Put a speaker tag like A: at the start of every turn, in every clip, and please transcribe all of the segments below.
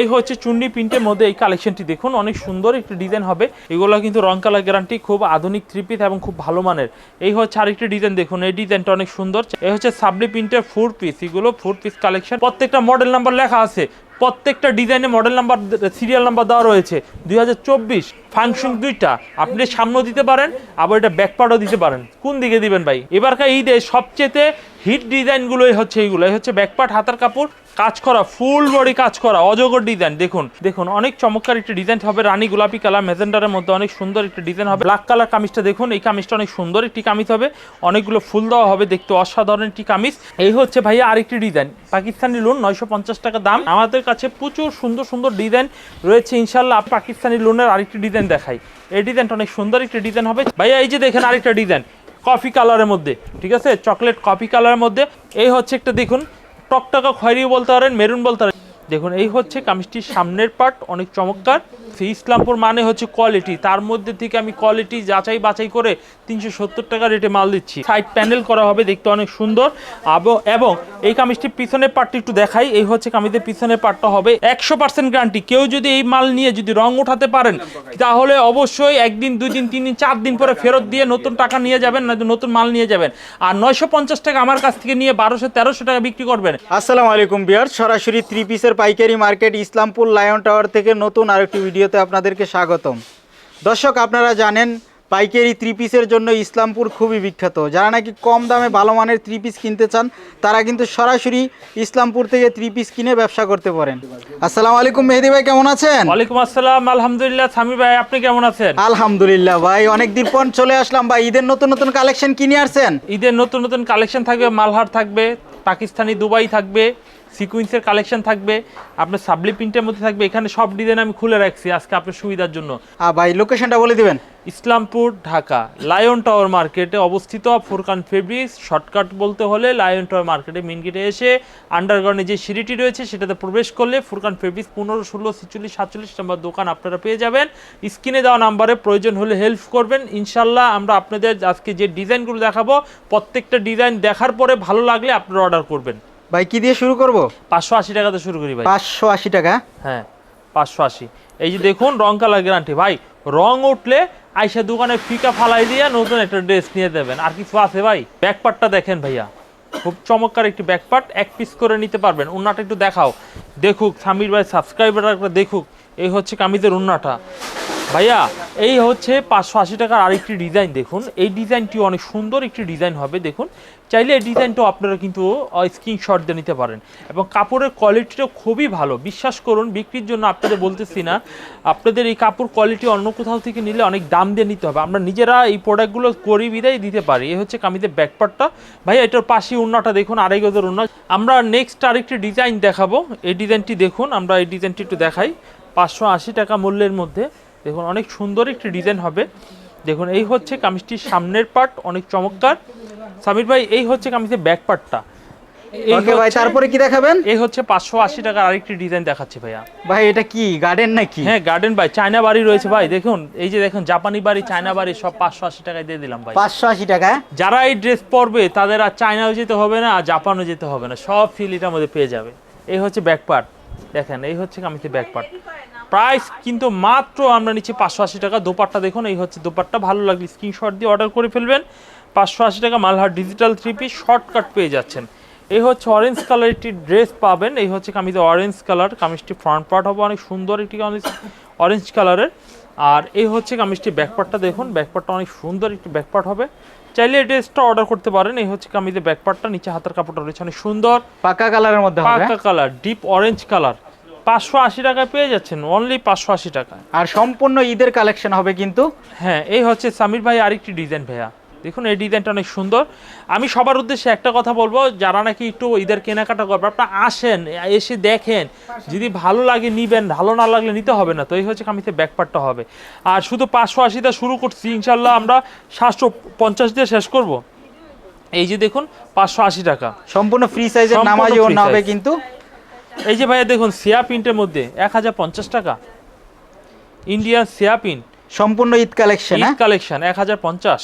A: এই হচ্ছে চুন্ডি প্রিন্টের মধ্যে এই কালেকশনটি দেখুন, অনেক সুন্দর একটি ডিজাইন হবে। এগুলো কিন্তু রং কালার গ্যারান্টি খুব আধুনিক থ্রি পিস এবং খুব ভালো মানের। এই হচ্ছে আরেকটি ডিজাইন দেখুন, এই ডিজাইনটা অনেক সুন্দর। এই হচ্ছে সাবলি প্রিন্টের ফোর পিস এগুলো ফোর পিস কালেকশন প্রত্যেকটা মডেল নাম্বার লেখা আছে। প্রত্যেকটা ডিজাইনে মডেল নাম্বার সিরিয়াল নাম্বার দেওয়া রয়েছে। দুই হাজার চব্বিশ ফাংশন দুইটা। আপনি সামনেও দিতে পারেন, আবার এটা ব্যাকপার্টও দিতে পারেন। কোন দিকে দিবেন ভাই? এবারকার ঈদে সবচেয়ে হিট ডিজাইনগুলোই হচ্ছে এইগুলো। এই হচ্ছে ব্যাকপার্ট হাতার কাপড়, কাজ করা ফুল বডি কাজ করা, অজগর ডিজাইন দেখুন দেখুন, অনেক চমৎকার একটি ডিজাইন হবে। রানী গোলাপি কালার মেজেন্ডারের মধ্যে অনেক সুন্দর একটি ডিজাইন হবে। ব্ল্যাক কালার কামিজটা দেখুন, এই কামিজটা অনেক সুন্দর একটি কামিজ হবে। অনেকগুলো ফুল দেওয়া হবে, দেখতে অসাধারণ একটি কামিজ। এই হচ্ছে ভাইয়া আরেকটি ডিজাইন পাকিস্তানি লোন নয়শো পঞ্চাশ টাকা দাম। আমাদের কাছে প্রচুর সুন্দর সুন্দর ডিজাইন রয়েছে। ইনশাল্লাহ পাকিস্তানি লোনের আরেকটি ডিজাইন দেখাই। এই ডিজাইনটা অনেক সুন্দর একটি ডিজাইন হবে। ভাইয়া, এই যে দেখেন আরেকটা ডিজাইন কফি কালারের মধ্যে, ঠিক আছে? চকলেট কফি কালারের মধ্যে। এই হচ্ছে একটা দেখুন, টকটকা খয়রি বলতে পারেন মেরুন বলতে পারেন। দেখুন, এই হচ্ছে কামিজটির সামনের পার্ট অনেক চমৎকার। সেই ইসলামপুর মানে হচ্ছে কোয়ালিটি তার মধ্যে থেকে আমি কোয়ালিটি যাচাই বাছাই করে তিনশো সত্তর টাকা রেটে মাল দিচ্ছি। সাইড প্যানেল করা হবে, দেখতে অনেক সুন্দর। এবং এই কামিজটির পিছনের পার্টটি একটু দেখাই। এই হচ্ছে কামিজের পিছনের পার্টটা হবে। একশো পার্সেন্ট গ্যারান্টি কেউ যদি এই মাল নিয়ে যদি রং উঠাতে পারেন, তাহলে অবশ্যই একদিন দুই দিন তিন দিন চার দিন পরে ফেরত দিয়ে নতুন টাকা নিয়ে যাবেন, না নতুন মাল নিয়ে যাবেন। আর নয়শো পঞ্চাশ টাকা আমার কাছ থেকে নিয়ে বারোশো তেরোশো টাকা বিক্রি করবেন।
B: আসসালামু আলাইকুম বিয়ার সরাসরি থ্রি পিসের পাইকারি মার্কেট ইসলামপুর লায়ন টাওয়ার থেকে নতুন আরেকটি ভিডিওতে আপনাদেরকে স্বাগতম। দর্শক আপনারা জানেন পাইকারি থ্রি পিসের জন্য ইসলামপুর খুবই বিখ্যাত। যারা নাকি কম দামে ভালো মানের থ্রি পিস কিনতে চান তারা কিন্তু সরাসরি ইসলামপুর থেকে থ্রি পিস কিনে ব্যবসা করতে পারেন। আসসালামু আলাইকুম মেহেদি ভাই কেমন আছেন?
A: ওয়ালাইকুম আসসালাম আলহামদুলিল্লাহ। সামি ভাই আপনি কেমন আছেন?
B: আলহামদুলিল্লাহ ভাই অনেকদিন পর চলে আসলাম ভাই। ঈদের নতুন নতুন কালেকশন কিনে আসছেন?
A: ঈদের নতুন নতুন কালেকশন থাকবে মালহার থাকবে পাকিস্তানি দুবাই থাকবে সিকুয়েন্সের কালেকশন থাকবে আপনার সাবলি প্রিন্টের মধ্যে থাকবে এখানে সব ডিজাইন আমি খুলে রাখছি আজকে আপনার সুবিধার জন্য।
B: ভাই লোকেশনটা বলে দিবেন।
A: ইসলামপুর ঢাকা লায়ন টাওয়ার মার্কেটে অবস্থিত ফুরকান ফেব্রিক্স শর্টকাট বলতে হলে লায়ন টাওয়ার মার্কেটে মেন গেটে এসে আন্ডারগ্রাউন্ডে যে সিঁড়িটি রয়েছে সেটাতে প্রবেশ করলে ফুরকান ফেব্রিক্স পনেরো ষোলো ছিচল্লিশ সাতচল্লিশ নম্বর দোকান আপনারা পেয়ে যাবেন। স্ক্রিনে দেওয়া নাম্বারে প্রয়োজন হলে হেল্প করবেন। ইনশাল্লাহ আমরা আপনাদের আজকে যে ডিজাইনগুলো দেখাবো প্রত্যেকটা ডিজাইন দেখার পরে ভালো লাগলে আপনারা অর্ডার করবেন।
B: ভাই কি দিয়ে শুরু করব?
A: পাঁচশো আশি টাকাতে শুরু করি ভাই।
B: পাঁচশো আশি টাকা?
A: হ্যাঁ পাঁচশো আশি। এই যে দেখুন রং কালার গ্যারান্টি ভাই রং উঠলে আইসা দোকানে ফিকা ফালাই দিয়ে নতুন একটা ড্রেস নিয়ে দেবেন। আর কিছু আছে ভাই? ব্যাকপার্টটা দেখেন ভাইয়া। খুব চমৎকার একটি ব্যাকপার্ট। এক পিস করে নিতে পারবেন। উন্নাটা একটু দেখাও। দেখুক সামির ভাই সাবস্ক্রাইবাররা দেখুক। এই হচ্ছে কামিজের উন্নাটা। ভাইয়া এই হচ্ছে পাঁচশো আশি টাকার আরেকটি ডিজাইন দেখুন এই ডিজাইনটি অনেক সুন্দর একটি ডিজাইন হবে। দেখুন চাইলে এই ডিজাইনটাও আপনারা কিন্তু স্ক্রিনশট দিয়ে নিতে পারেন। এবং কাপড়ের কোয়ালিটিটা খুবই ভালো। বিশ্বাস করুন, বিক্রির জন্য আপনাদের বলতেছি না, আপনাদের এই কাপড় কোয়ালিটি অন্য কোথাও থেকে নিলে অনেক দাম দিয়ে নিতে হবে। আমরা নিজেরা এই প্রোডাক্টগুলো করি বিদায় দিতে পারি। এই হচ্ছে কামিজের ব্যাকপার্টটা ভাইয়া, এটার পাশে উন্নাটা দেখুন, আড়াই গজের উন্না। আমরা নেক্সট আরেকটি ডিজাইন দেখাবো। এই ডিজাইনটি দেখুন, আমরা এই ডিজাইনটি একটু দেখাই। পাঁচশো আশি টাকা মূল্যের মধ্যে। দেখুন, অনেক সুন্দর একটি ডিজাইন হবে। দেখুন, এই হচ্ছে কামিজটির সামনের পার্ট অনেক চমৎকার। সামির ভাই এই হচ্ছে কামিজের ব্যাক পার্টটা
B: ওকে ভাই তারপরে কি দেখাবেন?
A: এই হচ্ছে পাঁচশো আশি টাকার আরেকটি ডিজাইন দেখাচ্ছি ভাইয়া।
B: ভাই এটা কি গার্ডেন নাকি?
A: হ্যাঁ গার্ডেন ভাই চায়না বাড়ি রয়েছে ভাই দেখুন এই যে দেখুন জাপানি বাড়ি চায়না বাড়ি সব পাঁচশো আশি টাকায় দিয়ে দিলাম ভাই।
B: পাঁচশো আশি টাকা?
A: যারা এই ড্রেস পরবে তাদের আর চায়নাও যেতে হবে না আর জাপানও যেতে হবে না সব ফিল এটার মধ্যে পেয়ে যাবে। এই হচ্ছে ব্যাক পার্ট দেখেন এই হচ্ছে কামিজের ব্যাক পার্ট প্রাইস কিন্তু মাত্র আমরা নিচ্ছি পাঁচশো আশি টাকা দোপাট্টা দেখুন এই হচ্ছে দোপাট্টা ভালো লাগলে স্ক্রিনশট দিয়ে অর্ডার করে ফেলবেন। পাঁচশো আশি টাকা Malhar digital three piece shortcut পেয়ে যাচ্ছেন। এই হচ্ছে অরেঞ্জ কালার একটি ড্রেস পাবেন এই হচ্ছে কামিজের অরেঞ্জ কালার কামিজটি ফ্রন্ট পার্ট হবে অনেক সুন্দর একটি কামিজ অরেঞ্জ কালারের আর এই হচ্ছে কামিজটি ব্যাকপার্টটা দেখুন ব্যাকপার্টটা অনেক সুন্দর একটি ব্যাকপার্ট হবে। চাইলে ড্রেসটা অর্ডার করতে পারেন এই হচ্ছে কামিজের ব্যাকপার্টটা নিচে হাতের কাপড়টা রয়েছে অনেক সুন্দর।
B: পাকা কালারের মধ্যে হবে।
A: পাকা কালার ডিপ অরেঞ্জ কালার পাঁচশো আশি টাকায় পেয়ে যাচ্ছেন অনলি পাঁচশো আশি টাকা
B: আর সম্পূর্ণ ঈদের কালেকশন হবে কিন্তু।
A: হ্যাঁ এই হচ্ছে সামির ভাই আরেকটি ডিজাইন ভাইয়া। দেখুন এই ডিজাইনটা অনেক সুন্দর। আমি সবার উদ্দেশ্যে একটা কথা বলব যারা নাকি একটু ঈদের কেনাকাটা করবে আপনারা আসেন এসে দেখেন। যদি ভালো লাগে নিবেন ভালো না লাগলে নিতে হবে না। তো এই হচ্ছে কামিতে ব্যাকপার্টটা হবে। আর শুধু পাঁচশো আশিটা শুরু করছি ইনশাল্লাহ আমরা সাতশো পঞ্চাশ দিয়ে শেষ করব। এই যে দেখুন পাঁচশো আশি টাকা।
B: সম্পূর্ণ ফ্রি সাইজের নামাজি ওড়না হবে কিন্তু।
A: এই যে ভাইয়া দেখুন সিয়া প্রিন্টের মধ্যে এক হাজার পঞ্চাশ টাকা। ইন্ডিয়ান সিয়া প্রিন্ট।
B: সম্পূর্ণ ঈদ কালেকশন
A: ঈদ কালেকশন এক হাজার পঞ্চাশ।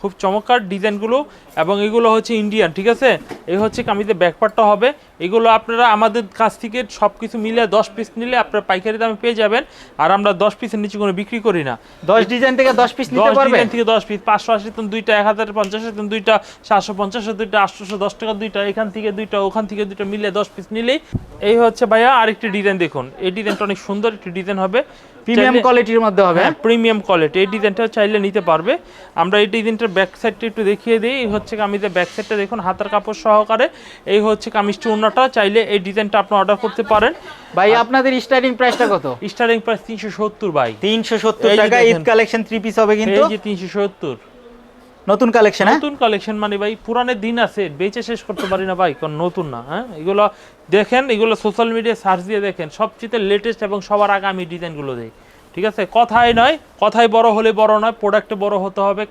A: খুব চমৎকার ডিজাইনগুলো এবং এগুলো হচ্ছে ইন্ডিয়ান ঠিক আছে? এই হচ্ছে কামিজের ব্যাকপার্টটা হবে। এগুলো আপনারা আমাদের কাছ থেকে সব কিছু মিলে দশ পিস নিলে আপনারা পাইকারি দামে পেয়ে যাবেন। আর আমরা দশ পিসের নিচে কোনো বিক্রি করি না।
B: দশ ডিজাইন থেকে দশ পিস
A: দশ ডিজাইন থেকে দশ পিস পাঁচশো আশি তুমি দুইটা এক হাজার পঞ্চাশ দুইটা সাতশো পঞ্চাশ দুইটা আটশোশো দশ টাকা দুইটা এখান থেকে দুইটা ওখান থেকে দুইটা মিলে দশ পিস নিলেই এই হচ্ছে ভাইয়া আরেকটি ডিজাইন দেখুন। এই ডিজাইনটা অনেক সুন্দর একটি ডিজাইন হবে।
B: প্রিমিয়াম কোয়ালিটির মধ্যে হবে।
A: প্রিমিয়াম কোয়ালিটি এই ডিজাইনটা চাইলে নিতে পারবে। আমরা এই ডিজাইনটার ব্যাক সাইডটা একটু দেখিয়ে দিই। এই হচ্ছে কামিজের ব্যাক সাইডটা দেখুন হাতার কাপড় সহকারে। এই হচ্ছে কামিজটি অন্যটা চাইলে এই ডিজাইনটা আপনি অর্ডার করতে পারেন।
B: ভাই আপনাদের স্টার্টিং প্রাইসটা কত?
A: স্টার্টিং প্রাইস তিনশো সত্তর বাই
B: তিনশো সত্তর
A: এই
B: টাকা ঈদ কালেকশন থ্রি পিস হবে কিন্তু।
A: এই যে তিনশো সত্তর।
B: নতুন কালেকশন হ্যাঁ?
A: নতুন কালেকশন মানে ভাই পুরানের দিন আছে বেচে শেষ করতে পারি না ভাই কারণ নতুন না হ্যাঁ? এগুলো দেখেন এগুলো সোশ্যাল মিডিয়ায় সার্চ দিয়ে দেখেন সবচেয়ে লেটেস্ট এবং সবার আগে আমি ডিজাইনগুলো দিই ঠিক আছে? কথাই নয় কথাই বড় হলে বড় নয় প্রোডাক্টে বড় হতে হবে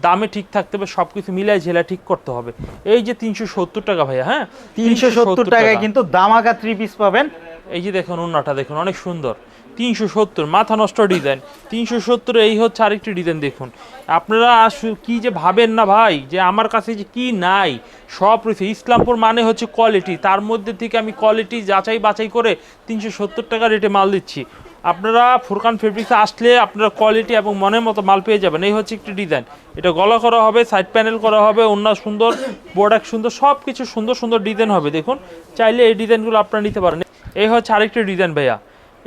A: দামে ঠিক থাকতে হবে সব কিছু মিলাই ঝেলা ঠিক করতে হবে। এই যে তিনশো সত্তর টাকা ভাইয়া হ্যাঁ?
B: তিনশো সত্তর টাকায় কিন্তু দামাকা থ্রি পিস পাবেন।
A: এই যে দেখুন অন্যটা দেখুন অনেক সুন্দর। তিনশো সত্তর মাথা নষ্ট ডিজাইন। তিনশো সত্তর এই হচ্ছে আরেকটি ডিজাইন দেখুন। আপনারা আসু- কি যে ভাবেন না ভাই যে আমার কাছে যে কি নাই সব রয়েছে। ইসলামপুর মানে হচ্ছে কোয়ালিটি তার মধ্যে থেকে আমি কোয়ালিটি যাচাই বাছাই করে তিনশো সত্তর টাকা রেটে মাল দিচ্ছি। আপনারা ফুরকান ফেব্রিক্সে আসলে আপনারা কোয়ালিটি এবং মনের মতো মাল পেয়ে যাবেন। এই হচ্ছে একটি ডিজাইন এটা গলা করা হবে সাইড প্যানেল করা হবে অন্য সুন্দর প্রোডাক্ট সুন্দর সব কিছু সুন্দর সুন্দর ডিজাইন হবে। দেখুন চাইলে এই ডিজাইনগুলো আপনারা নিতে পারেন। এই হচ্ছে আরেকটি ডিজাইন ভাইয়া।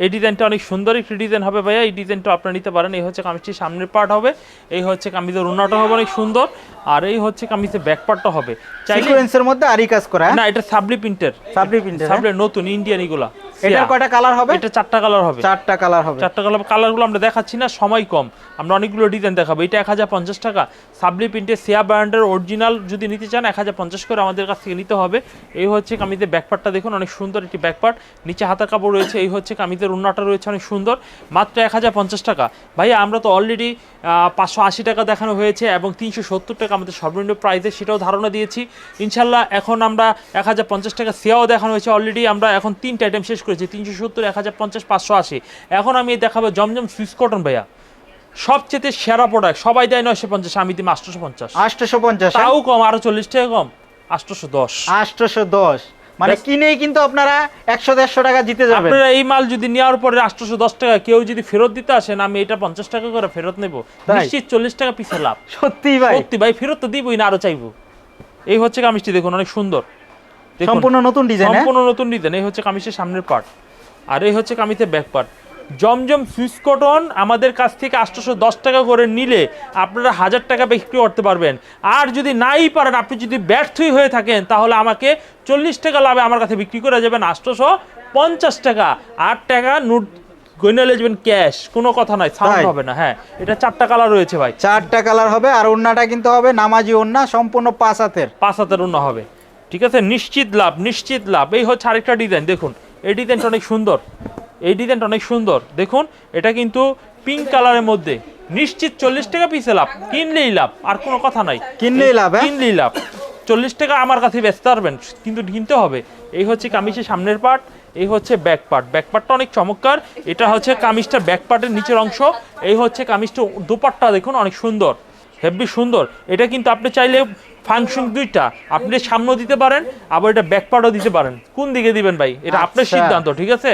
A: এই ডিজাইনটা অনেক সুন্দর একটি ডিজাইন হবে ভাইয়া। এই ডিজাইনটা আপনারা নিতে পারেন। এই হচ্ছে কামিজটির সামনের পার্ট হবে। এই হচ্ছে কামিজের উন্নাটা হবে অনেক সুন্দর। আর এই হচ্ছে কামিজের ব্যাক পার্টটা হবে। চাইলে
B: সিকোয়েন্সের মধ্যে আরি কাজ করা হ্যাঁ?
A: না এটা সাবলি প্রিন্টের
B: সাবরি প্রিন্টার
A: সাবলি নতুন ইন্ডিয়ান এগুলা।
B: এটার কয়টা কালার হবে?
A: এটা চারটা কালার হবে।
B: চারটা কালার হবে।
A: চারটা কালার কালারগুলো আমরা দেখাচ্ছি না সময় কম। আমরা অনেকগুলো ডিজাইন দেখাবো। এটা এক হাজার পঞ্চাশ টাকা। সাবলি প্রিন্টের সিয়া ব্র্যান্ডের অরিজিনাল যদি নিতে চান এক হাজার পঞ্চাশ করে আমাদের কাছ থেকে নিতে হবে। এই হচ্ছে কামিজের ব্যাকপার্টটা দেখুন অনেক সুন্দর একটি ব্যাকপার্ট নিচে হাতা কাপড় রয়েছে এই হচ্ছে কামিজের উন্নাটা রয়েছে অনেক সুন্দর। মাত্র এক হাজার পঞ্চাশ টাকা। ভাইয়া আমরা তো অলরেডি পাঁচশো আশি টাকা দেখানো হয়েছে এবং তিনশো সত্তর টাকা আমাদের সর্বনিম্ন প্রাইসে সেটাও ধারণা দিয়েছি। ইনশাল্লাহ এখন আমরা এক হাজার পঞ্চাশ টাকা সেয়াও দেখানো হয়েছে অলরেডি আমরা এখন তিনটা আইটেম শেষ করেছি তিনশো সত্তর এক হাজার পঞ্চাশ পাঁচশো আশি। এখন আমি দেখাবো জমজম সুইস কটন ভাইয়া। সবচেয়ে সেরা প্রোডাক্ট সবাই দেয় নয়শো পঞ্চাশ আমি দিই আটশোশো পঞ্চাশ
B: আটশোশো পঞ্চাশ
A: তাও কম আরও চল্লিশ টাকা কম আটশোশো দশ
B: আটশোশো দশ মানে কিনেই কিন্তু আপনারা একশো দেড়শো টাকা জিতে যাবেন।
A: আপনারা এই মাল যদি নেওয়ার পরে আটশোশো দশ টাকা কেউ যদি ফেরত দিতে আসেন আমি এটা পঞ্চাশ টাকা করে ফেরত নেব? নিশ্চিত চল্লিশ টাকা পিছে লাভ।
B: সত্যি ভাই।
A: সত্যি ভাই ফেরত তো দিবই না আরও চাইব। এই হচ্ছে কামিজটি দেখুন অনেক সুন্দর।
B: সম্পূর্ণ নতুন ডিজাইন হ্যাঁ?
A: সম্পূর্ণ নতুন ডিজাইন এই হচ্ছে কামিজের সামনের পার্ট আর এই হচ্ছে কামিজের ব্যাক পার্ট জমজম সুইস কটন আমাদের কাছ থেকে আটশোশো দশ টাকা করে নিলে আপনারা হাজার টাকা বিক্রি করতে পারবেন। আর যদি নাই পারেন আপনি যদি ব্যর্থই হয়ে থাকেন তাহলে আমাকে চল্লিশ টাকা লাভে আমার কাছে বিক্রি করে যাবেন আটশোশো পঞ্চাশ টাকা। আট টাকা নোট গইনা যাবেন ক্যাশ কোনো কথা নাই সাউন্ড হবে না হ্যাঁ। এটা চারটা কালার রয়েছে ভাই।
B: চারটা কালার হবে আর ওন্নাটা কিন্তু হবে নামাজি ওন্না সম্পূর্ণ পাঁচ হাতের।
A: পাঁচ হাতের অন্য হবে। ঠিক আছে? নিশ্চিত লাভ নিশ্চিত লাভ। এই হচ্ছে আরেকটা ডিজাইন দেখুন। এই ডিজাইনটা অনেক সুন্দর। এই ডিজাইনটা অনেক সুন্দর। দেখুন এটা কিন্তু পিঙ্ক কালারের মধ্যে। নিশ্চিত চল্লিশ টাকা পিসে লাভ। কিনলেই লাভ আর কোনো কথা নাই।
B: কিনলেই লাভ, হ্যাঁ?
A: কিনলেই লাভ। চল্লিশ টাকা আমার কাছে বেচতে পারবেন। কিন্তু কিনতে হবে। এই হচ্ছে কামিজের সামনের পার্ট এই হচ্ছে ব্যাক পার্ট ব্যাক পার্টটা অনেক চমৎকার। এটা হচ্ছে কামিজটা ব্যাক পার্টের নিচের অংশ। এই হচ্ছে কামিজটা দুপাট্টা দেখুন অনেক সুন্দর। হেভি সুন্দর। এটা কিন্তু আপনি চাইলে ফাংশন দুইটা। আপনি সামনে দিতে পারেন আবার এটা ব্যাকপার্টও দিতে পারেন। কোন দিকে দিবেন ভাই? এটা আপনার
B: আচ্ছা।
A: সিদ্ধান্ত ঠিক আছে?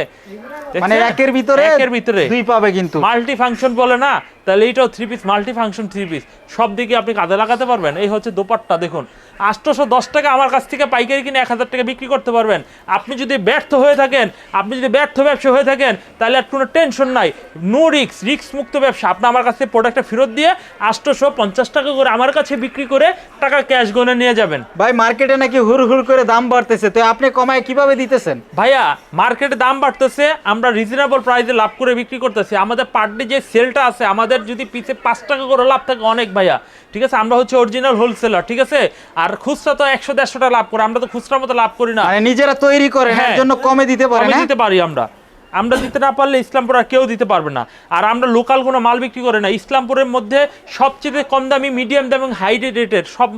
B: মানে? একের ভিতরে
A: একের ভিতরে।
B: দুই পাবে কিন্তু।
A: মাল্টি ফাংশন বলে না তাহলে এটাও three piece multi function three piece সব দিকে আপনি কাজে লাগাতে পারবেন। এই হচ্ছে দোপাট্টা দেখুন। আটশোশো দশ টাকা আমার কাছ থেকে পাইকারি কিনে এক হাজার টাকা বিক্রি করতে পারবেন। আপনি যদি ব্যর্থ হয়ে থাকেন আপনি যদি ব্যর্থ ব্যবসা হয়ে থাকেন তাহলে আর কোনো টেনশন নাই। নো রিক্স রিক্স মুক্ত ব্যবসা। আপনি আমার কাছ থেকে প্রোডাক্টটা ফেরত দিয়ে আটশোশো পঞ্চাশ টাকা করে আমার কাছে বিক্রি করে টাকা ক্যাশ গনে নিয়ে যাবেন।
B: ভাই মার্কেটে নাকি হুর হুর করে দাম বাড়তেছে। তো আপনি কমায় কীভাবে দিতেছেন?
A: ভাইয়া মার্কেটে দাম বাড়তেছে আমরা রিজনেবল প্রাইসে লাভ করে বিক্রি করতেছি। আমাদের পার ডে যে সেলটা আছে আমাদের যদি পিছে পাঁচ টাকা করে লাভ থাকে অনেক ভাইয়া। ঠিক আছে? আমরা হচ্ছে অরিজিনাল হোলসেলার ঠিক আছে? আর খুচরা তো একশো দেড়শোটা টাকা লাভ করে আমরা তো খুচরা মতো লাভ করি না
B: মানে নিজেরা তৈরি করে এর
A: হ্যাঁ।
B: জন্য কমে দিতে
A: পারি
B: হ্যাঁ?
A: দিতে পারি আমরা আমরা দিতে না পারলে ইসলামপুর আর কেউ দিতে পারবে না। আর আমরা লোকাল কোনো মাল বিক্রি করে না। ইসলামপুরের মধ্যে সবচেয়ে কম দামি মিডিয়াম দামি এবং হাই রেটের সব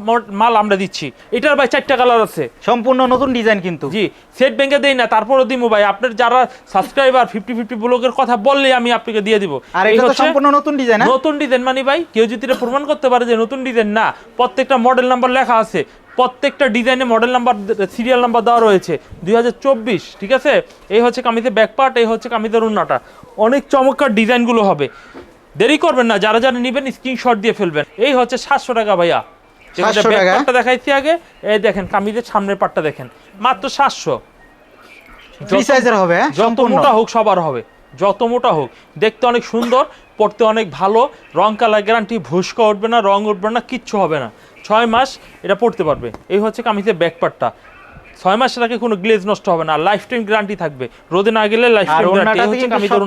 A: মাল আমরা দিচ্ছি। এটার ভাই চারটা কালার আছে।
B: সম্পূর্ণ নতুন ডিজাইন কিন্তু।
A: জি সেট ব্যাংকে দেই না তারপরও দিমু ভাই। আপনার যারা সাবস্ক্রাইবার ফিফটি ফিফটি ব্লগের কথা বললে আমি আপনাকে দিয়ে দিব।
B: আর এটা সম্পূর্ণ নতুন ডিজাইন
A: নতুন ডিজাইন মানে ভাই কেউ যদি প্রমাণ করতে পারে যে নতুন ডিজাইন না প্রত্যেকটা মডেল নাম্বার লেখা আছে। প্রত্যেকটা ডিজাইনে মডেল নাম্বার সিরিয়াল নাম্বার দেওয়া রয়েছে। দুই হাজার চব্বিশ ঠিক আছে? এই হচ্ছে কামিজের ব্যাক পার্ট এই হচ্ছে কামিজের উন্নাটা। অনেক চমৎকার ডিজাইনগুলো হবে। দেরি করবেন না যারা যারা নেবেন স্ক্রিনশট দিয়ে ফেলবেন। এই হচ্ছে সাতশো টাকা ভাইয়া।
B: 700
A: দেখাইছি আগে এই দেখেন কামিজের সামনের পার্টটা দেখেন। মাত্র সাতশো।
B: সাইজের হবে হ্যাঁ?
A: যত মোটা হোক সবার হবে। যত মোটা হোক। দেখতে অনেক সুন্দর পড়তে অনেক ভালো রং কালার গ্যারান্টি ভুস্কা উঠবে না রং উঠবে না কিচ্ছু হবে না। ছয় মাস এটা পড়তে পারবে। এই হচ্ছে কামিজের ব্যাকপার্টটা ছয় মাসের আগে কোনো গ্লেজ নষ্ট হবে না লাইফ টাইম গ্যারান্টি থাকবে। রোদে না গেলে লাইফ টাইম গ্যারান্টি হচ্ছে কামিজের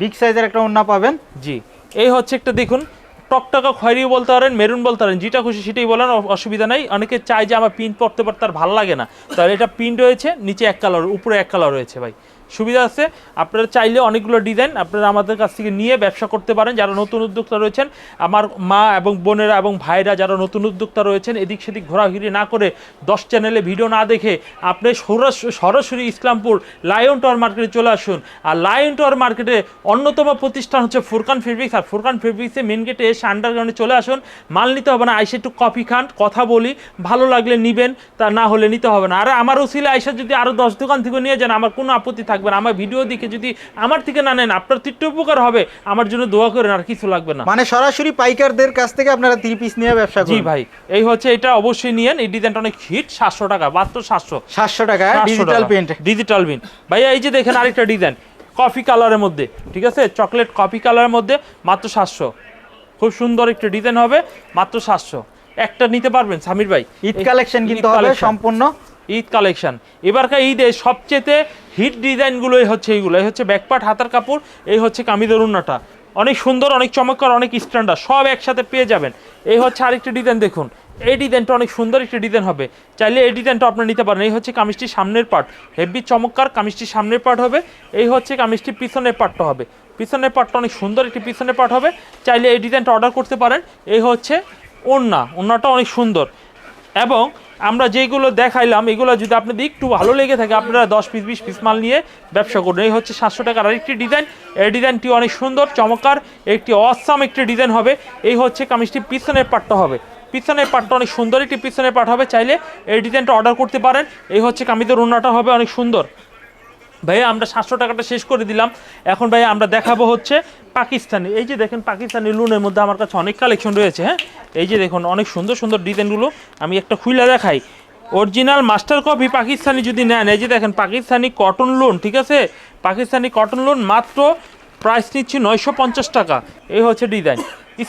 B: বিগ সাইজের একটা ওন্না পাবেন।
A: জি। এই হচ্ছে একটা দেখুন টকটকা খয়েরিও বলতে পারেন মেরুন বলতে পারেন যেটা খুশি সেটাই বলেন অসুবিধা নাই। অনেকে চায় যে আমার প্রিন্ট পড়তে পারতে তার ভালো লাগে না। তাহলে এটা প্রিন্ট রয়েছে নিচে এক কালার উপরে এক কালার রয়েছে ভাই। সুবিধা আছে। আপনারা চাইলে অনেকগুলো ডিজাইন আপনারা আমাদের কাছ থেকে নিয়ে ব্যবসা করতে পারেন। যারা নতুন উদ্যোক্তা রয়েছেন, আমার মা এবং বোনেরা এবং ভাইরা যারা নতুন উদ্যোক্তা রয়েছেন, এদিক সেদিক ঘোরাঘুরি না করে দশ চ্যানেলে ভিডিও না দেখে আপনি সরাস- সরাসরি ইসলামপুর লায়ন টাওয়ার মার্কেটে চলে আসুন। আর লায়ন টাওয়ার মার্কেটে অন্যতম প্রতিষ্ঠান হচ্ছে ফুরকান ফেব্রিক্স আর ফুরকান ফেব্রিক্সে মেন গেটে এসে আন্ডারগ্রাউন্ডে চলে আসুন। মাল নিতে হবে না, আইসে একটু কফি খান, কথা বলি। ভালো লাগলে নিবেন, তা না হলে নিতে হবে না। আর আমার ওসিলে আইসা যদি আরও দশ দোকান থেকে নিয়ে যান, আমার কোনো আপত্তি থাকবে না। আমার ভিডিও দেখে যদি আমার থেকে না নেন আপনার তিনটে উপকার হবে। আমার জন্য দোয়া করেন আর কিছু লাগবে না।
B: মানে সরাসরি পাইকারদের কাছ থেকে আপনারা থ্রি পিস নিয়ে ব্যবসা
A: জি ভাই এই হচ্ছে এটা অবশ্যই নিয়েন। এই ডিজাইনটা অনেক হিট সাতশো টাকা মাত্র সাতশো।
B: সাতশো টাকা ডিজিটাল প্রিন্ট
A: ডিজিটাল প্রিন্ট ভাইয়া এই যে দেখেন আরেকটা ডিজাইন কফি কালারের মধ্যে ঠিক আছে? চকলেট কফি কালারের মধ্যে মাত্র সাতশো। খুব সুন্দর একটা ডিজাইন হবে মাত্র সাতশো। একটা নিতে পারবেন সামির ভাই?
B: ঈদ কালেকশন কিন্তু হবে সম্পূর্ণ।
A: ঈদ কালেকশন এবারকার ঈদে সবচেয়ে হিট ডিজাইনগুলোই হচ্ছে এইগুলো। এই হচ্ছে ব্যাকপার্ট হাতার কাপড়, এই হচ্ছে কামিদের উন্নাটা অনেক সুন্দর, অনেক চমৎকার, অনেক স্ট্যান্ডার্ড সব একসাথে পেয়ে যাবেন। এই হচ্ছে আরেকটি ডিজাইন দেখুন। এই ডিজাইনটা অনেক সুন্দর একটি ডিজাইন হবে। চাইলে এই ডিজাইনটা আপনি নিতে পারেন। এই হচ্ছে কামিজটির সামনের পার্ট হেভি চমৎকার কামিজটির সামনের পার্ট হবে। এই হচ্ছে কামিজটির পিছনের পার্টটা হবে। পিছনের পার্টটা অনেক সুন্দর একটি পিছনের পার্ট হবে। চাইলে এই ডিজাইনটা অর্ডার করতে পারেন। এই হচ্ছে ওড়না। ওড়নাটা অনেক সুন্দর। এবং আমরা যেগুলো দেখাইলাম, এগুলো যদি আপনাদের একটু ভালো লেগে থাকে, আপনারা দশ পিস বিশ পিস মাল নিয়ে ব্যবসা করুন এই হচ্ছে সাতশো টাকার আরেকটি ডিজাইন এই ডিজাইনটি অনেক সুন্দর, চমৎকার। একটি অসাম একটি ডিজাইন হবে। এই হচ্ছে কামিজটি পিছনের পাটটা হবে। পিছনের পাটটা অনেক সুন্দর, একটি পিছনের পাট হবে। চাইলে এই ডিজাইনটা অর্ডার করতে পারেন। এই হচ্ছে কামিজের রুনাটা হবে অনেক সুন্দর। ভাইয়া, আমরা সাতশো টাকাটা শেষ করে দিলাম। এখন ভাইয়া, আমরা দেখাবো হচ্ছে পাকিস্তানি। এই যে দেখেন, পাকিস্তানি লুনের মধ্যে আমার কাছে অনেক কালেকশন রয়েছে হ্যাঁ? এই যে দেখুন, অনেক সুন্দর সুন্দর ডিজাইনগুলো। আমি একটা খুলে দেখাই। অরিজিনাল মাস্টার কপি পাকিস্তানি যদি নেন, এই যে দেখেন, পাকিস্তানি কটন লোন ঠিক আছে? পাকিস্তানি কটন লোন মাত্র প্রাইস নিচ্ছি নয়শো পঞ্চাশ টাকা। এই হচ্ছে ডিজাইন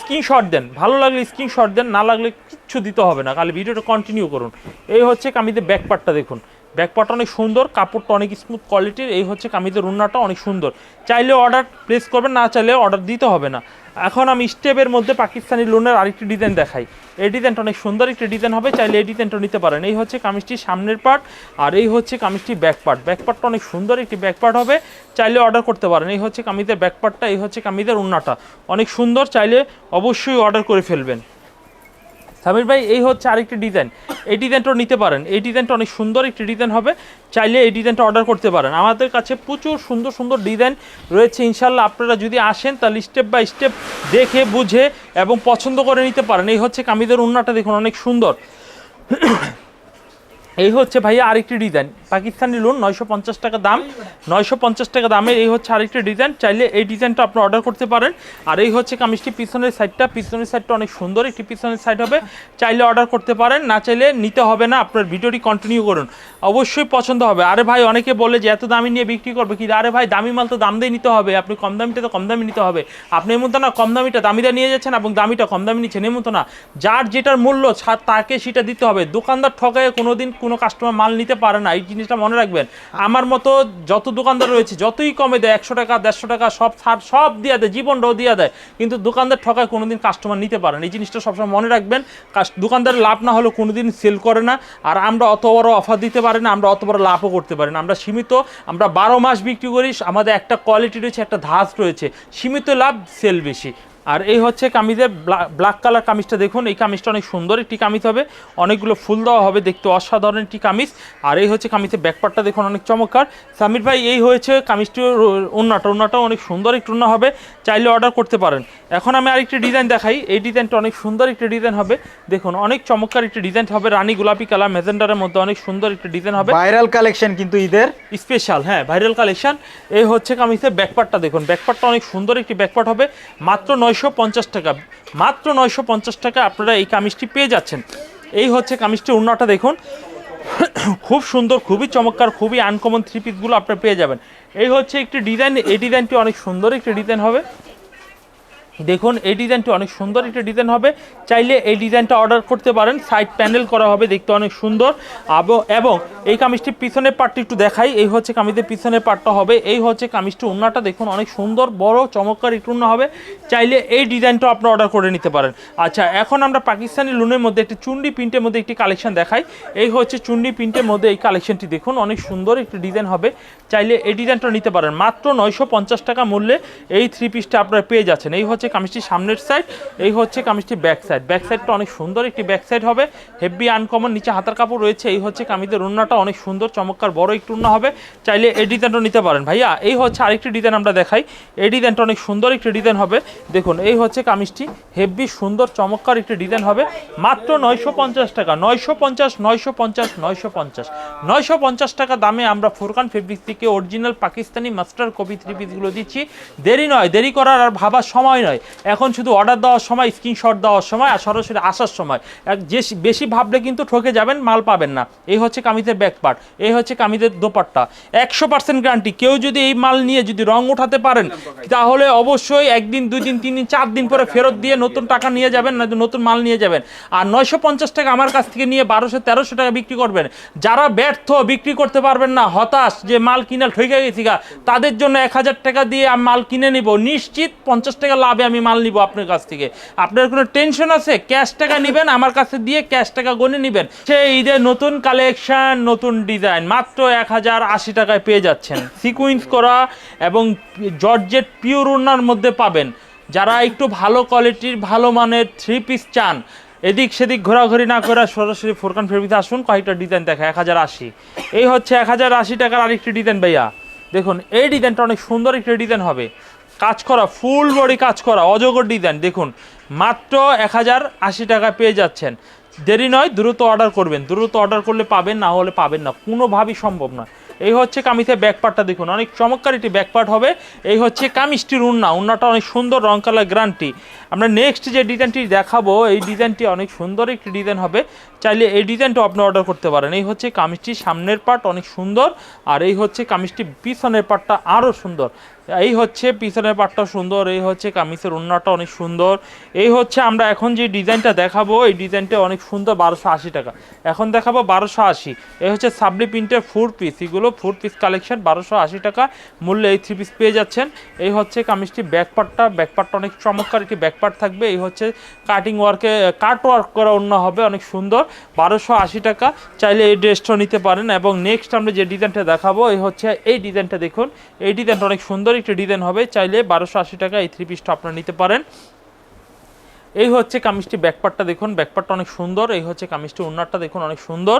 A: স্ক্রিনশট দেন। ভালো লাগলে স্ক্রিনশট দেন, না লাগলে কিচ্ছু দিতে হবে না। খালি ভিডিওটা কন্টিনিউ করুন। এই হচ্ছে কামিতে ব্যাকপার্টটা দেখুন। ব্যাকপার্টটা অনেক সুন্দর, কাপড়টা অনেক স্মুথ কোয়ালিটির এই হচ্ছে কামিজের উন্নাটা অনেক সুন্দর। চাইলে অর্ডার প্লেস করবেন, না চাইলে অর্ডার দিতে হবে না। এখন আমি স্টেপের মধ্যে পাকিস্তানি লোনের আরেকটি ডিজাইন দেখাই। এই ডিজাইনটা অনেক সুন্দর একটি ডিজাইন হবে, চাইলে এই ডিজাইনটা নিতে পারেন। এই হচ্ছে কামিজটির সামনের পার্ট আর এই হচ্ছে কামিজটির ব্যাক পার্ট ব্যাক পার্টটা অনেক সুন্দর একটি ব্যাক পার্ট হবে, চাইলে অর্ডার করতে পারেন। এই হচ্ছে কামিজের ব্যাক পার্টটা এই হচ্ছে কামিজের উন্নাটা। অনেক সুন্দর, চাইলে অবশ্যই অর্ডার করে ফেলবেন। সামির ভাই, এই হচ্ছে আরেকটি ডিজাইন এই ডিজাইনটা নিতে পারেন। এই ডিজাইনটা অনেক সুন্দর একটি ডিজাইন হবে। চাইলে এই ডিজাইনটা অর্ডার করতে পারেন। আমাদের কাছে প্রচুর সুন্দর সুন্দর ডিজাইন রয়েছে ইনশাল্লাহ আপনারা যদি আসেন, তাহলে স্টেপ বাই স্টেপ দেখে, বুঝে এবং পছন্দ করে নিতে পারেন। এই হচ্ছে কামিদের উন্নাটা, দেখুন, অনেক সুন্দর। এই হচ্ছে ভাইয়া আরেকটি ডিজাইন পাকিস্তানি লোন নয়শো পঞ্চাশ টাকা দাম। নয়শো পঞ্চাশ টাকা দামের এই হচ্ছে আরেকটি ডিজাইন চাইলে এই ডিজাইনটা আপনি অর্ডার করতে পারেন। আর এই হচ্ছে কামিজটি, পিছনের সাইডটা পিছনের সাইডটা অনেক সুন্দর। একটি পিছনের সাইড হবে। চাইলে অর্ডার করতে পারেন, না চাইলে নিতে হবে না। আপনার ভিডিওটি কন্টিনিউ করুন। অবশ্যই পছন্দ হবে। আরে ভাই, অনেকে বলে যে এত দামি নিয়ে বিক্রি করবে কি? আরে ভাই, দামি মাল তো দাম দিয়ে নিতে হবে। আপনি কম দামিটা তো কম দামি নিতে হবে। আপনি এমন তো না কম দামিটা দামিটা নিয়ে যাচ্ছেন এবং দামিটা কম দামি নিচ্ছেন। এমন তো না যার যেটার মূল্য তাকে সেটা দিতে হবে। দোকানদার ঠকায় কোনোদিন কোনো কাস্টমার মাল নিতে পারে না। এই জিনিসটা মনে রাখবেন। আমার মতো যত দোকানদার রয়েছে, যতই কমে দেয়, একশো টাকা, দেড়শো টাকা, সব ছাড়, সব দিয়ে দেয়, জীবনটাও দিয়ে দেয়, কিন্তু দোকানদার ঠকায় কোনোদিন কাস্টমার নিতে পারে না। এই জিনিসটা সবসময় মনে রাখবেন। দোকানদারের লাভ না হলেও কোনোদিন সেল করে না। আর আমরা অত বড় অফার দিতে পারি না, আমরা অত বড় লাভও করতে পারি না। আমরা সীমিত, আমরা বারো মাস বিক্রি করি, আমাদের একটা কোয়ালিটি রয়েছে, একটা ধাঁচ রয়েছে। সীমিত লাভ সেল বেশি। আর এই হচ্ছে কামিজের ব্ল্যাক কালার কামিজটা দেখুন। এই কামিজটা অনেক সুন্দর একটি কামিজ হবে। অনেকগুলো ফুল দেওয়া হবে দেখতে অসাধারণ একটি কামিজ। আর এই হচ্ছে কামিজের ব্যাকপার্টটা দেখুন অনেক চমৎকার। সামির ভাই এই হয়েছে কামিজটির ওন্নাটা ওন্নাটা অনেক সুন্দর একটু ওন্না হবে। চাইলে অর্ডার করতে পারেন। এখন আমি আরেকটি ডিজাইন দেখাই। এই ডিজাইনটা অনেক সুন্দর একটি ডিজাইন হবে। দেখুন অনেক চমৎকার একটি ডিজাইন হবে। রানী গোলাপি কালার মেজেন্ডারের মধ্যে অনেক সুন্দর একটি ডিজাইন হবে।
B: ভাইরাল কালেকশন কিন্তু ঈদের।
A: স্পেশাল হ্যাঁ ভাইরাল কালেকশন এই হচ্ছে কামিজের ব্যাকপার্টটা দেখুন। ব্যাকপার্টটা অনেক সুন্দর একটি ব্যাকপার্ট হবে। মাত্র নয়শো পঞ্চাশ টাকা। মাত্র নয়শো পঞ্চাশ টাকা আপনারা এই কামিজটি পেয়ে যাচ্ছেন। এই হচ্ছে কামিজটির অন্যটা দেখুন। খুব সুন্দর, খুবই চমৎকার, খুবই আনকমন থ্রি পিসগুলো আপনারা পেয়ে যাবেন। এই হচ্ছে একটি ডিজাইন এই ডিজাইনটি অনেক সুন্দর একটি ডিজাইন হবে। দেখুন, এই ডিজাইনটি অনেক সুন্দর একটা ডিজাইন হবে। চাইলে এই ডিজাইনটা অর্ডার করতে পারেন। সাইড প্যানেল করা হবে, দেখতে অনেক সুন্দর। এবং এই কামিজটির পিছনের পার্টটি একটু দেখাই। এই হচ্ছে কামিজের পিছনের পার্টটা হবে। এই হচ্ছে কামিজটি উন্নাটা, দেখুন, অনেক সুন্দর, বড়, চমৎকার একটু উন্না হবে। চাইলে এই ডিজাইনটা আপনি অর্ডার করে নিতে পারেন। আচ্ছা এখন আমরা পাকিস্তানি লুনের মধ্যে একটি চুন্ডি প্রিন্টের মধ্যে একটি কালেকশন দেখাই। এই হচ্ছে চুন্ডি প্রিন্টের মধ্যে এই কালেকশনটি দেখুন, অনেক সুন্দর একটি ডিজাইন হবে। চাইলে এই ডিজাইনটা নিতে পারেন। মাত্র নয়শো পঞ্চাশ টাকা মূল্যে এই থ্রি পিসটা আপনারা পেয়ে যাচ্ছেন। এই হচ্ছে কামিজটি সামনের সাইড এই হচ্ছে কামিজটি ব্যাক সাইড ব্যাক সাইডটা অনেক সুন্দর একটি ব্যাক সাইড হবে। হেভি আনকমন নিচে হাতার কাপড় রয়েছে। এই হচ্ছে কামিজের উন্নাটা অনেক সুন্দর, চমৎকার, বড় একটু উন্না হবে। চাইলে এই ডিজাইনটা নিতে পারেন। ভাইয়া, এই হচ্ছে আরেকটি ডিজাইন আমরা দেখাই। এই ডিজাইনটা অনেক সুন্দর একটি ডিজাইন হবে। দেখুন, এই হচ্ছে কামিজটি। হেভি সুন্দর, চমৎকার একটি ডিজাইন হবে। মাত্র নয়শো পঞ্চাশ টাকা। নয়শো পঞ্চাশ নয়শো পঞ্চাশ নয়শো পঞ্চাশ। নয়শো পঞ্চাশ টাকা দামে আমরা ফুরকান ফেব্রিক থেকে original Pakistani master copy three পিসগুলো দিচ্ছি। দেরি নয়, দেরি করার আর ভাবার সময় নয়। এখন শুধু অর্ডার দেওয়ার সময় স্ক্রিনশট দেওয়ার সময় আর সরাসরি আসার সময়। এক যে বেশি ভাবলে কিন্তু ঠকে যাবেন, মাল পাবেন না। এই হচ্ছে কামিজের ব্যাক পার্ট এই হচ্ছে কামিজের দোপাট্টা। একশো পার্সেন্ট গ্যারান্টি কেউ যদি এই মাল নিয়ে যদি রং ওঠাতে পারেন, তাহলে অবশ্যই একদিন দুই দিন তিন দিন চার দিন পরে ফেরত দিয়ে নতুন টাকা নিয়ে যাবেন না নতুন মাল নিয়ে যাবেন। আর নয়শো পঞ্চাশ টাকা আমার কাছ থেকে নিয়ে বারোশো তেরোশো টাকা বিক্রি করবেন। যারা ব্যর্থ বিক্রি করতে পারবেন না, হতাশ যে মাল কিনা ঠকে গেছি তাদের জন্য এক হাজার টাকা দিয়ে মাল কিনে নিব। নিশ্চিত পঞ্চাশ টাকা লাভে আমি মাল নিব আপনার কাছ থেকে। আপনার কোনো টেনশন আছে? ক্যাশ টাকা নেবেন, আমার কাছে দিয়ে ক্যাশ টাকা গনে নেবেন। সেই ঈদের নতুন কালেকশন নতুন ডিজাইন মাত্র এক হাজার আশি টাকায় পেয়ে যাচ্ছেন। সিকুইন্স করা এবং জর্জেট পিওর ওনার মধ্যে পাবেন। যারা একটু ভালো কোয়ালিটির ভালো মানের থ্রি পিস চান, এদিক সেদিক ঘোরাঘুরি না করে সরাসরি ফোরকান ফেরবিতে আসুন, কয়েকটা ডিজাইন দেখা এক হাজার আশি। এই হচ্ছে এক হাজার আশি টাকার আরেকটি ডিজাইন ভাইয়া। দেখুন, এই ডিজাইনটা অনেক সুন্দর একটি ডিজাইন হবে। কাজ করা ফুল বডি কাজ করা, অজগর ডিজাইন দেখুন, মাত্র এক হাজার আশি টাকা পেয়ে যাচ্ছেন। দেরি নয়, দ্রুত অর্ডার করবেন। দ্রুত অর্ডার করলে পাবেন, না হলে পাবেন না। কোনোভাবেই সম্ভব নয়। এই হচ্ছে কামিজের ব্যাকপার্টটা দেখুন। অনেক চমৎকার একটি ব্যাকপার্ট হবে। এই হচ্ছে কামিজটির উন্না। উন্নাটা অনেক সুন্দর রং কালার গ্রান্টি আমরা নেক্সট যে ডিজাইনটি দেখাবো, এই ডিজাইনটি অনেক সুন্দর একটি ডিজাইন হবে। চাইলে এই ডিজাইনটা আপনি অর্ডার করতে পারেন। এই হচ্ছে কামিজটি সামনের পার্ট অনেক সুন্দর আর এই হচ্ছে কামিজটি পিছনের পার্টটা আরও সুন্দর। এই হচ্ছে পিছনের পার্টটা সুন্দর, এই হচ্ছে কামিজের উন্নাটা অনেক সুন্দর। এই হচ্ছে আমরা এখন যে ডিজাইনটা দেখাবো, এই ডিজাইনটা অনেক সুন্দর, বারোশো আশি টাকা। এখন দেখাবো বারোশো আশি। এই হচ্ছে সাবলি প্রিন্টের ফোর পিস এগুলো ফোর পিস কালেকশন বারোশো আশি টাকা মূল্যে এই থ্রি পিস পেয়ে যাচ্ছেন। এই হচ্ছে কামিজটি ব্যাকপার্টটা ব্যাকপার্টটা অনেক চমৎকার একটি ব্যাকপার্ট থাকবে। এই হচ্ছে কাটিং ওয়ার্কে কাট ওয়ার্ক করা অন্য হবে, অনেক সুন্দর। বারোশো আশি টাকা চাইলে এই ড্রেসটাও নিতে পারেন। এবং নেক্সট আমরা যে ডিজাইনটা দেখাবো, এই হচ্ছে এই ডিজাইনটা দেখুন। এই ডিজাইনটা অনেক সুন্দর একটি ডিজাইন হবে। চাইলে বারোশো আশি টাকা এই থ্রি পিসটা আপনারা নিতে পারেন। এই হচ্ছে কামিজটি ব্যাকপার্টটা দেখুন ব্যাকপার্টটা অনেক সুন্দর, এই হচ্ছে কামিজটি উন্নারটা দেখুন অনেক সুন্দর,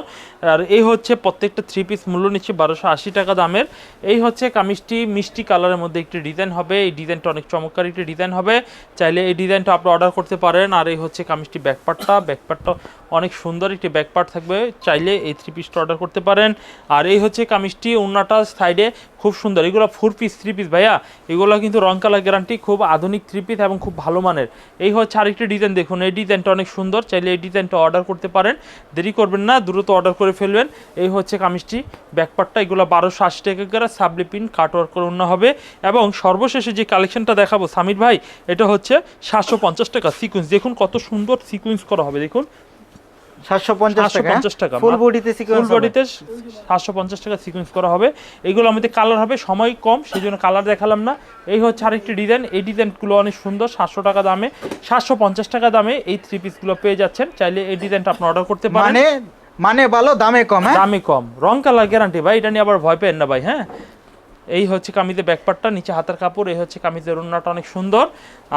A: আর এই হচ্ছে প্রত্যেকটা থ্রি পিস মূল্য নিচ্ছে বারোশো আশি টাকা দামের, এই হচ্ছে কামিজটি মিষ্টি কালারের মধ্যে একটি ডিজাইন হবে, এই ডিজাইনটা অনেক চমৎকার একটি ডিজাইন হবে, চাইলে এই ডিজাইনটা আপনি অর্ডার করতে পারেন, আর এই হচ্ছে কামিজটি ব্যাকপার্টটা ব্যাকপার্টটা অনেক সুন্দর একটি ব্যাকপার্ট থাকবে, চাইলে এই থ্রি পিসটা অর্ডার করতে পারেন, আর এই হচ্ছে কামিজটি উন্নাটা সাইডে খুব সুন্দর, এগুলো ফোর পিস থ্রি পিস ভাইয়া, এগুলো কিন্তু রং কালার গ্যারান্টি খুব আধুনিক থ্রি পিস এবং খুব ভালো মানের, এই হচ্ছে আরেকটি ডিজাইন দেখুন। এই ডিজাইনটা অনেক সুন্দর। চাইলে এই ডিজাইনটা অর্ডার করতে পারেন। দেরি করবেন না, দ্রুত অর্ডার করে ফেলবেন। এই হচ্ছে কামিজটি ব্যাকপার্টটা এগুলো বারোশো আশি টাকা করে সাবলিপিন কাটওয়ার্ক করে অন্য হবে। এবং সর্বশেষে যে কালেকশনটা দেখাবো, সামির ভাই, এটা হচ্ছে সাতশো পঞ্চাশ টাকা সিকুয়েন্স দেখুন কত সুন্দর সিকুয়েন্স করা হবে, দেখুন। 750 টাকা।
B: ফুল বডিতে
A: ফুল
B: সিকোয়েন্স
A: বডিতে সাতশো পঞ্চাশ টাকা সিকোয়েন্স করা হবে। এগুলো আমাদের কালার হবে সময় কম সেই জন্য কালার দেখালাম না। এই হচ্ছে আরেকটি ডিজাইন এই ডিজাইনগুলো অনেক সুন্দর সাতশো টাকা দামে। সাতশো পঞ্চাশ টাকা দামে এই থ্রি পিসগুলো পেয়ে যাচ্ছেন। চাইলে এই ডিজাইনটা আপনি অর্ডার করতে পারেন।
B: মানে মানে ভালো দামে কম হ্যাঁ?
A: দামে কম। রং কালার গ্যারান্টি ভাই এটা নিয়ে আবার ভয় পেন না ভাই হ্যাঁ? এই হচ্ছে কামিজের ব্যাকপারটা নিচে হাতের কাপড়, এই হচ্ছে কামিজের ওড়নাটা অনেক সুন্দর।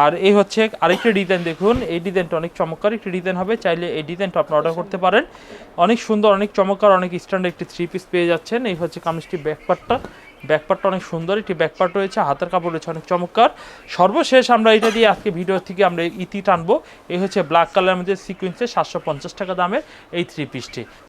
A: আর এই হচ্ছে আরেকটি ডিজাইন দেখুন, এই ডিজাইনটা অনেক চমৎকার একটি ডিজাইন হবে, চাইলে এই ডিজাইনটা আপনি অর্ডার করতে পারেন। অনেক সুন্দর, অনেক চমৎকার, অনেক স্ট্যান্ডার্ড একটি থ্রি পিস পেয়ে যাচ্ছেন, এই হচ্ছে কামিজটি ব্যাকপারটা ব্যাকপারটা অনেক সুন্দর, একটি ব্যাকপার্ট রয়েছে, হাতের কাপড় রয়েছে, অনেক চমৎকার। সর্বশেষ আমরা এটা দিয়ে আজকে ভিডিও থেকে আমরা ইতি টানবো, এই হচ্ছে ব্ল্যাক কালারের মধ্যে সিকুয়েন্সে সাতশো পঞ্চাশ টাকা দামের এই থ্রি পিসটি